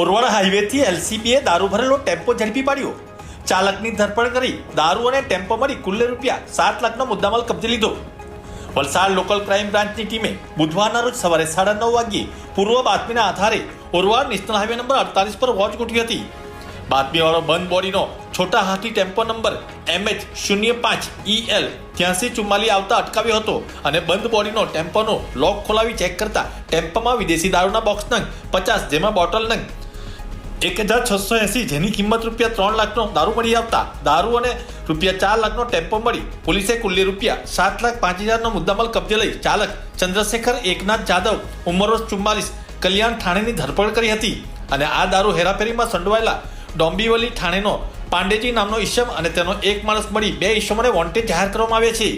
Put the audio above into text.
ઓરવાડ હાઈવેથી એલસીબીએ દારૂ ભરેલો ટેમ્પો ઝડપી પાડ્યો. ચાલકની ધરપકડ કરી દારૂ અને ટેમ્પો મળી કુલ્લે રૂપિયા સાત લાખનો મુદ્દામાલ કબજે લીધો. વલસાડ લોકલ ક્રાઇમ બ્રાન્ચની ટીમે બુધવારના રોજ સવારે સાડા નવ વાગ્યે પૂર્વ બાતમીના આધારે ઓરવાડ નેશનલ હાઈવે નંબર અડતાલીસ પર વોચ ગોઠવી હતી. બાતમીવાળો બંધ બોડીનો Chhota Hathi tempo number MH શૂન્ય પાંચ ઈએલ ત્યાંસી ચુમ્માલી આવતા અટકાવ્યો હતો અને બંધ બોડીનો ટેમ્પોનો લોક ખોલાવી ચેક કરતા ટેમ્પોમાં વિદેશી દારૂના બોક્સ નંગ, પચાસ જેમાં બોટલ નંગ એક હજાર છસો એસી જેની કિંમત રૂપિયા ત્રણ લાખનો દારૂ મળી આવતા, દારૂ અને રૂપિયા ચાર લાખનો ટેમ્પો મળી, પોલીસે કુલ્લી રૂપિયા સાત લાખ પાંચ હજારનો મુદ્દામાલ કબજે લઈ ચાલક ચંદ્રશેખર એકનાથ જાદવ ઉંમર ચુમ્માલીસ, કલ્યાણ ઠાણેની ધરપકડ કરી હતી અને આ દારૂ હેરાફેરીમાં સંડોવાયેલા ડોંબીવલી ઠાણેનો પાંડેજી નામનો ઈશમ અને તેનો એક માણસ મળી બે ઈશમોને વોન્ટેડ જાહેર કરવામાં આવ્યા છે.